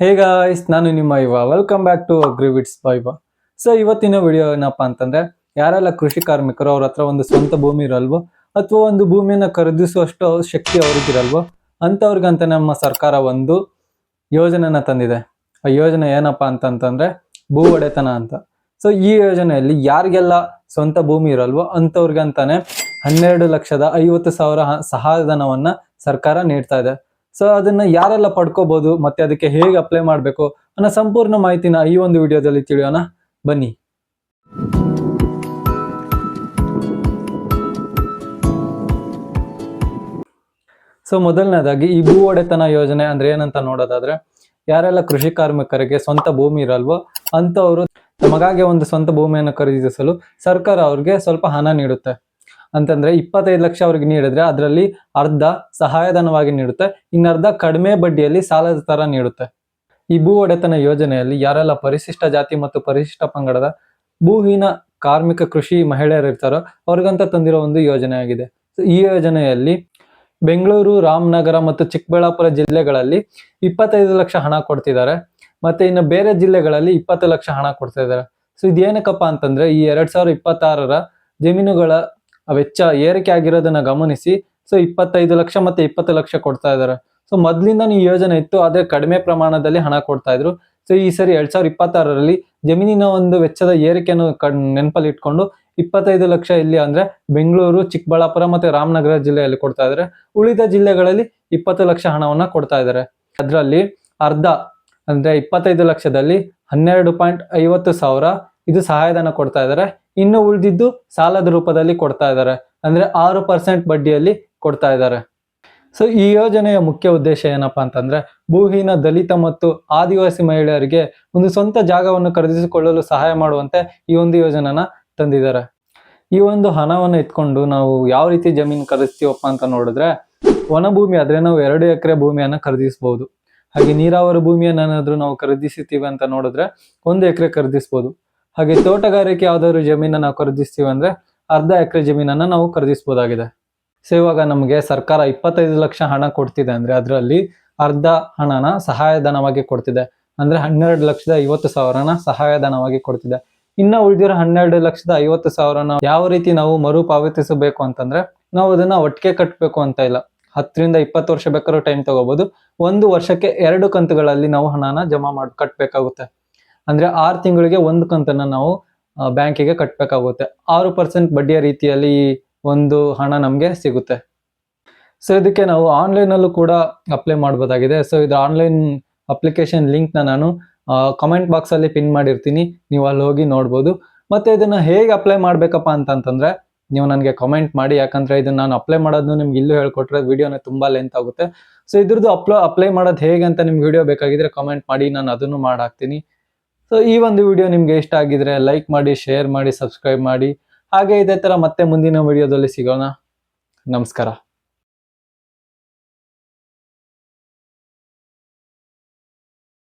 Hey guys ನಾನು ನಿಮ್ಮ ಇವ ವೆಲ್ಕಮ್ ಬ್ಯಾಕ್ ಟು ಅಗ್ರಿವಿಟ್ಸ್ ಬೈವ ಸೊ ಇವತ್ತಿನ ವಿಡಿಯೋ ಏನಪ್ಪ ಅಂತಂದ್ರೆ, ಯಾರೆಲ್ಲ ಕೃಷಿ ಕಾರ್ಮಿಕರು ಅವ್ರ ಹತ್ರ ಒಂದು ಸ್ವಂತ ಭೂಮಿ ಇರಲ್ವೋ, ಅಥವಾ ಒಂದು ಭೂಮಿಯನ್ನು ಖರೀದಿಸುವಷ್ಟು ಶಕ್ತಿ ಅವ್ರಿಗಿರಲ್ವೋ ಅಂಥವ್ರಿಗಂತ ನಮ್ಮ ಸರ್ಕಾರ ಒಂದು ಯೋಜನೆನ ತಂದಿದೆ. ಆ ಯೋಜನೆ ಏನಪ್ಪ ಅಂತಂತಂದ್ರೆ, ಭೂ ಒಡೆತನ ಅಂತ. ಸೊ ಈ ಯೋಜನೆಯಲ್ಲಿ ಯಾರಿಗೆಲ್ಲ ಸ್ವಂತ ಭೂಮಿ ಇರಲ್ವೋ ಅಂಥವ್ರಿಗಂತಾನೆ ಹನ್ನೆರಡು ಲಕ್ಷದ ಐವತ್ತು ಸಾವಿರ ಸಹಾಯಧನವನ್ನ ಸರ್ಕಾರ ನೀಡ್ತಾ ಇದೆ. ಸೊ ಅದನ್ನ ಯಾರೆಲ್ಲ ಪಡ್ಕೋಬಹುದು ಮತ್ತೆ ಅದಕ್ಕೆ ಹೇಗೆ ಅಪ್ಲೈ ಮಾಡಬೇಕು ಅನ್ನೋ ಸಂಪೂರ್ಣ ಮಾಹಿತಿನ ಈ ಒಂದು ವಿಡಿಯೋದಲ್ಲಿ ತಿಳಿಯೋಣ. ಬನ್ನಿ. ಸೊ ಮೊದಲನೇದಾಗಿ ಈ ಭೂ ಒಡೆತನ ಯೋಜನೆ ಅಂದ್ರೆ ಏನಂತ ನೋಡೋದಾದ್ರೆ, ಯಾರೆಲ್ಲ ಕೃಷಿ ಕಾರ್ಮಿಕರಿಗೆ ಸ್ವಂತ ಭೂಮಿ ಇರಲ್ವೋ ಅಂತವರು ತಮಗಾಗಿ ಒಂದು ಸ್ವಂತ ಭೂಮಿಯನ್ನು ಖರೀದಿಸಲು ಸರ್ಕಾರ ಅವ್ರಿಗೆ ಸ್ವಲ್ಪ ಹಣ ನೀಡುತ್ತೆ. ಅಂತಂದ್ರೆ ಇಪ್ಪತ್ತೈದು ಲಕ್ಷ ಅವ್ರಿಗೆ ನೀಡಿದ್ರೆ ಅದರಲ್ಲಿ ಅರ್ಧ ಸಹಾಯಧನವಾಗಿ ನೀಡುತ್ತೆ, ಇನ್ನರ್ಧ ಕಡಿಮೆ ಬಡ್ಡಿಯಲ್ಲಿ ಸಾಲದ ತರ ನೀಡುತ್ತೆ. ಈ ಭೂ ಒಡೆತನ ಯೋಜನೆಯಲ್ಲಿ ಯಾರೆಲ್ಲ ಪರಿಶಿಷ್ಟ ಜಾತಿ ಮತ್ತು ಪರಿಶಿಷ್ಟ ಪಂಗಡದ ಭೂಹೀನ ಕಾರ್ಮಿಕ ಕೃಷಿ ಮಹಿಳೆಯರು ಇರ್ತಾರೋ ಅವ್ರಿಗಂತ ತಂದಿರೋ ಒಂದು ಯೋಜನೆ ಆಗಿದೆ. ಈ ಯೋಜನೆಯಲ್ಲಿ ಬೆಂಗಳೂರು, ರಾಮನಗರ ಮತ್ತು ಚಿಕ್ಕಬಳ್ಳಾಪುರ ಜಿಲ್ಲೆಗಳಲ್ಲಿ ಇಪ್ಪತ್ತೈದು ಲಕ್ಷ ಹಣ ಕೊಡ್ತಿದ್ದಾರೆ, ಮತ್ತೆ ಇನ್ನು ಬೇರೆ ಜಿಲ್ಲೆಗಳಲ್ಲಿ ಇಪ್ಪತ್ತು ಲಕ್ಷ ಹಣ ಕೊಡ್ತಾ ಇದ್ದಾರೆ ಸೊ ಇದೇನಕ್ಕಪ್ಪ ಅಂತಂದ್ರೆ ಈ ಎರಡ್ ಸಾವಿರದ ಇಪ್ಪತ್ತಾರರ ಜಮೀನುಗಳ ವೆಚ್ಚ ಏರಿಕೆ ಆಗಿರೋದನ್ನ ಗಮನಿಸಿ. ಸೊ ಇಪ್ಪತ್ತೈದು ಲಕ್ಷ ಮತ್ತೆ ಇಪ್ಪತ್ತು ಲಕ್ಷ ಕೊಡ್ತಾ ಇದ್ದಾರೆ. ಸೊ ಮೊದ್ಲಿಂದ ಈ ಯೋಜನೆ ಇತ್ತು, ಆದ್ರೆ ಕಡಿಮೆ ಪ್ರಮಾಣದಲ್ಲಿ ಹಣ ಕೊಡ್ತಾ ಇದ್ರು. ಸೊ ಈ ಸರಿ ಎರಡ್ ಸಾವಿರದ ಇಪ್ಪತ್ತಾರರಲ್ಲಿ ಜಮೀನಿನ ಒಂದು ವೆಚ್ಚದ ಏರಿಕೆಯನ್ನು ನೆನಪಲ್ಲಿ ಇಟ್ಕೊಂಡು ಇಪ್ಪತ್ತೈದು ಲಕ್ಷ ಇಲ್ಲಿ ಅಂದ್ರೆ ಬೆಂಗಳೂರು, ಚಿಕ್ಕಬಳ್ಳಾಪುರ ಮತ್ತೆ ರಾಮನಗರ ಜಿಲ್ಲೆಯಲ್ಲಿ ಕೊಡ್ತಾ ಇದ್ದಾರೆ. ಉಳಿದ ಜಿಲ್ಲೆಗಳಲ್ಲಿ ಇಪ್ಪತ್ತು ಲಕ್ಷ ಹಣವನ್ನ ಕೊಡ್ತಾ ಇದ್ದಾರೆ. ಅದರಲ್ಲಿ ಅರ್ಧ ಅಂದ್ರೆ ಇಪ್ಪತ್ತೈದು ಲಕ್ಷದಲ್ಲಿ ಹನ್ನೆರಡು ಪಾಯಿಂಟ್ ಐವತ್ತು ಸಾವಿರ ಇದು ಸಹಾಯಧನ ಕೊಡ್ತಾ ಇದ್ದಾರೆ ಇನ್ನು ಉಳಿದಿದ್ದು ಸಾಲದ ರೂಪದಲ್ಲಿ ಕೊಡ್ತಾ ಇದ್ದಾರೆ ಅಂದ್ರೆ ಆರು ಪರ್ಸೆಂಟ್ ಬಡ್ಡಿಯಲ್ಲಿ ಕೊಡ್ತಾ ಇದ್ದಾರೆ ಸೊ ಈ ಯೋಜನೆಯ ಮುಖ್ಯ ಉದ್ದೇಶ ಏನಪ್ಪಾ ಅಂತಂದ್ರೆ, ಭೂಹೀನ ದಲಿತ ಮತ್ತು ಆದಿವಾಸಿ ಮಹಿಳೆಯರಿಗೆ ಒಂದು ಸ್ವಂತ ಜಾಗವನ್ನು ಖರೀದಿಸಿಕೊಳ್ಳಲು ಸಹಾಯ ಮಾಡುವಂತೆ ಈ ಒಂದು ಯೋಜನೆನ ತಂದಿದ್ದಾರೆ. ಈ ಒಂದು ಹಣವನ್ನು ಇಟ್ಕೊಂಡು ನಾವು ಯಾವ ರೀತಿ ಜಮೀನು ಖರೀದಿಸ್ತೀವಪ್ಪ ಅಂತ ನೋಡಿದ್ರೆ ಒಣ ಭೂಮಿ ಆದ್ರೆ ನಾವು ಎರಡು ಎಕರೆ ಭೂಮಿಯನ್ನ ಖರೀದಿಸಬಹುದು ಹಾಗೆ ನೀರಾವರಿ ಭೂಮಿಯನ್ನೇನಾದ್ರೂ ನಾವು ಖರೀದಿಸುತ್ತೀವಿ ಅಂತ ನೋಡಿದ್ರೆ, ಒಂದು ಎಕರೆ ಖರೀದಿಸಬಹುದು ಹಾಗೆ ತೋಟಗಾರಿಕೆ ಯಾವ್ದಾದ್ರು ಜಮೀನ ನಾವು ಖರೀದಿಸ್ತೀವಿ ಅಂದ್ರೆ ಅರ್ಧ ಎಕರೆ ಜಮೀನನ್ನ ನಾವು ಖರೀದಿಸಬಹುದಾಗಿದೆ ಸೊ ಇವಾಗ ನಮಗೆ ಸರ್ಕಾರ ಇಪ್ಪತ್ತೈದು ಲಕ್ಷ ಹಣ ಕೊಡ್ತಿದೆ ಅಂದ್ರೆ ಅದರಲ್ಲಿ ಅರ್ಧ ಹಣನ ಸಹಾಯಧನವಾಗಿ ಕೊಡ್ತಿದೆ. ಅಂದ್ರೆ ಹನ್ನೆರಡು ಲಕ್ಷದ ಐವತ್ತು ಸಾವಿರನ ಸಹಾಯಧನವಾಗಿ ಕೊಡ್ತಿದೆ. ಇನ್ನ ಉಳಿದಿರೋ ಹನ್ನೆರಡು ಲಕ್ಷದ ಐವತ್ತು ಸಾವಿರನ ಯಾವ ರೀತಿ ನಾವು ಮರುಪಾವತಿಸಬೇಕು ಅಂತಂದ್ರೆ ನಾವು ಅದನ್ನ ಒಟ್ಟಿಗೆ ಕಟ್ಟಬೇಕು ಅಂತ ಇಲ್ಲ. ಹತ್ತರಿಂದ ಇಪ್ಪತ್ತು ವರ್ಷ ಬೇಕಾದ್ರೂ ಟೈಮ್ ತಗೋಬಹುದು ಒಂದು ವರ್ಷಕ್ಕೆ ಎರಡು ಕಂತುಗಳಲ್ಲಿ ನಾವು ಹಣನ ಜಮಾ ಮಾಡಿ ಕಟ್ಟಬೇಕಾಗುತ್ತೆ ಅಂದ್ರೆ ಆರು ತಿಂಗಳಿಗೆ ಒಂದು ಕಂತನ್ನ ನಾವು ಬ್ಯಾಂಕಿಗೆ ಕಟ್ಟಬೇಕಾಗುತ್ತೆ ಆರು ಪರ್ಸೆಂಟ್ ಬಡ್ಡಿಯ ರೀತಿಯಲ್ಲಿ ಒಂದು ಹಣ ನಮಗೆ ಸಿಗುತ್ತೆ. ಸೊ ಇದಕ್ಕೆ ನಾವು ಆನ್ಲೈನ್ ಅಲ್ಲೂ ಕೂಡ ಅಪ್ಲೈ ಮಾಡ್ಬೋದಾಗಿದೆ. ಸೊ ಇದು ಆನ್ಲೈನ್ ಅಪ್ಲಿಕೇಶನ್ ಲಿಂಕ್ನ ನಾನು ಕಮೆಂಟ್ ಬಾಕ್ಸ್ ಅಲ್ಲಿ ಪಿನ್ ಮಾಡಿರ್ತೀನಿ. ನೀವು ಅಲ್ಲಿ ಹೋಗಿ ನೋಡ್ಬೋದು. ಮತ್ತೆ ಇದನ್ನ ಹೇಗೆ ಅಪ್ಲೈ ಮಾಡ್ಬೇಕಪ್ಪ ಅಂತಂತಂದ್ರೆ, ನೀವು ನನಗೆ ಕಮೆಂಟ್ ಮಾಡಿ. ಯಾಕಂದ್ರೆ ಇದನ್ನ ನಾನು ಅಪ್ಲೈ ಮಾಡೋದು ನಿಮ್ಗೆ ಇಲ್ಲೂ ಹೇಳ್ಕೊಟ್ರೆ ವಿಡಿಯೋನ ತುಂಬಾ ಲೆಂತ್ ಆಗುತ್ತೆ. ಸೊ ಇದ್ರದ್ದು ಅಪ್ಲೋ ಅಪ್ಲೈ ಮಾಡೋದು ಹೇಗೆ ಅಂತ ನಿಮ್ಗೆ ವಿಡಿಯೋ ಬೇಕಾಗಿದ್ರೆ ಕಮೆಂಟ್ ಮಾಡಿ. ನಾನು ಅದನ್ನು ಮಾಡಾಕ್ತೀನಿ ಸೊ ಈ ಒಂದು ವಿಡಿಯೋ ನಿಮಗೆ ಇಷ್ಟ ಆಗಿದ್ರೆ ಲೈಕ್ ಮಾಡಿ ಶೇರ್ ಮಾಡಿ ಸಬ್ಸ್ಕ್ರೈಬ್ ಮಾಡಿ. ಹಾಗೆ ಇದೇ ತರ ಮತ್ತೆ ಮುಂದಿನ ವಿಡಿಯೋದಲ್ಲಿ ಸಿಗೋಣ. ನಮಸ್ಕಾರ.